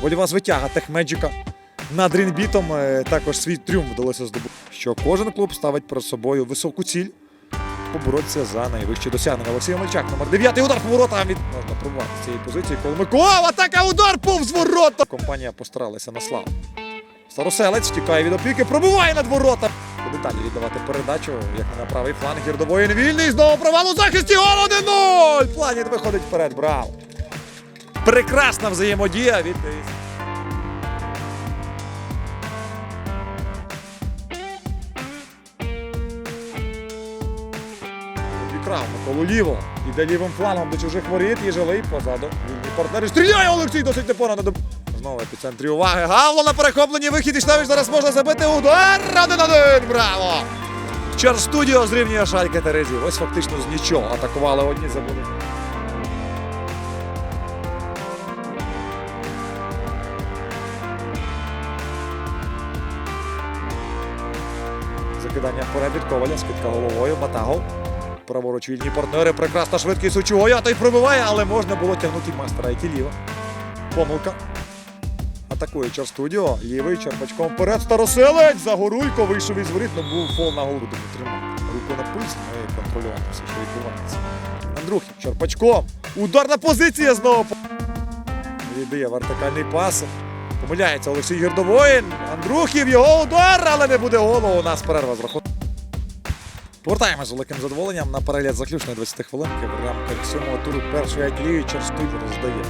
Вольова звитяга Техмеджика. Над Рінбітом також свій тріумф вдалося здобути. Що кожен клуб ставить перед собою високу ціль поборотися за найвищі досягнення. Олексій Мельчак, номер 9 удар по воротам від можна пробувати з цієї позиції. Коломиков, атака, удар повз ворота. Компанія постаралася на славу. Староселець втікає від опіки, пробиває над ворота. Буде далі віддавати передачу, як на правий фланг. Гірдовоїн вільний. Знову провал у захисті. Гол 1-0! Планіт виходить вперед. Браво! Прекрасна взаємодія від Обікрав Миколу ліво. Іде лівим флангом до чужих воріт. Єжелий позаду. Вільні партнери. Стріляє Олексій досить непогано. Знову епіцентрі уваги. Гавло на перехопленні вихід. Іштевич зараз можна забити удар. 1-1. Браво! Чар студіо зрівнює шальки Терезі. Ось фактично з нічого. Атакували одні, забули. Закидання вперед від Коваля, скидка головою, Батагов. Праворуч вільні партнери, прекрасна швидкість у Чугоя, той пробиває, але можна було тягнути мастера, який ліво. Помилка. Атакує Чарстудіо, лівий черпачком вперед. Староселець Загоруйко вийшов із воріт, але був фол на голову Дмитрина. Руку на пульс, ну і контролювати все, що відбувається. Андрухів Черпачком. Ударна позиція знову. Віддає вертикальний пас. Помиляється Олексій Гірдовоїн. Андрухів, його удар, але не буде голу. У нас перерва з рахунку. Повертаємось з великим задоволенням на перегляд заключної 20 хвилинки в сьомого туру першої айтлії Черстуд роздає.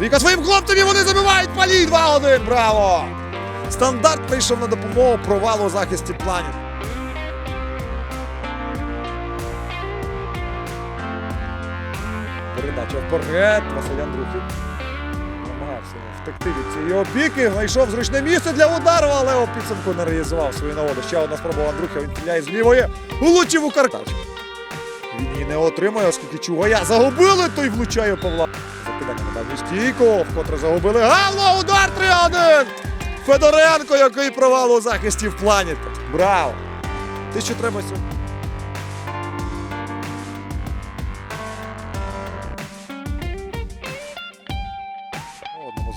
Віка своїм хлопцям і вони забивають палі 2-1. Браво! Стандарт прийшов на допомогу провалу у захисті планів. Передача вперед. Василь Андрухів намагався втекти від цієї опіки. Знайшов зручне місце для удару, але у підсумку не реалізував свою нагоду. Ще одна спроба Андрухи. Він піляє з лівої. Влучив у каркаш. Він її не отримує, оскільки Чугая загубили, той влучає Павла. Закидання на дальню стійку, вкотре загубили. Гавло, удар 3-1! Федоренко, який провал у захисті в плані. Браво! Ти що треба сьогодні?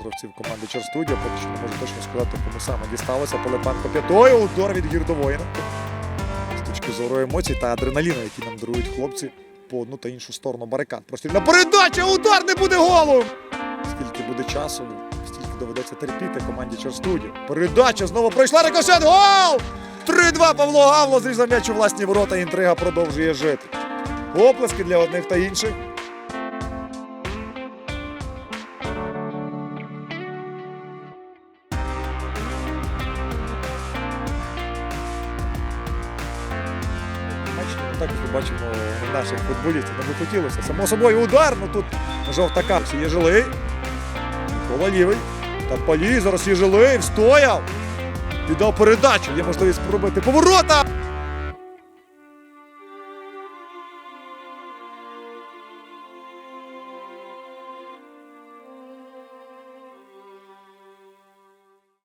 Гравців команди Черстудіо, поки що не можу точно сказати, кому саме дісталося. Полепенко п'ятою, удар від гірдовоїна. З точки зору емоцій та адреналіну, які нам дарують хлопці по одну та іншу сторону барикад. Прострільна передача, удар не буде голу! Скільки буде часу, стільки доведеться терпіти команді Черстудіо. Передача знову пройшла рикошет, гол! 3-2 Павло Гавло зрізав м'яч у власні ворота, інтрига продовжує жити. Оплески для одних та інших. Бачите, ми бачимо наших футболістів. Не би хотілося. Само собою удар, ну тут жовта картка. Є жилий. Микола лівий. Та палі, зараз є жилий, встояв. Віддав передачу. Є можливість пробити поворота.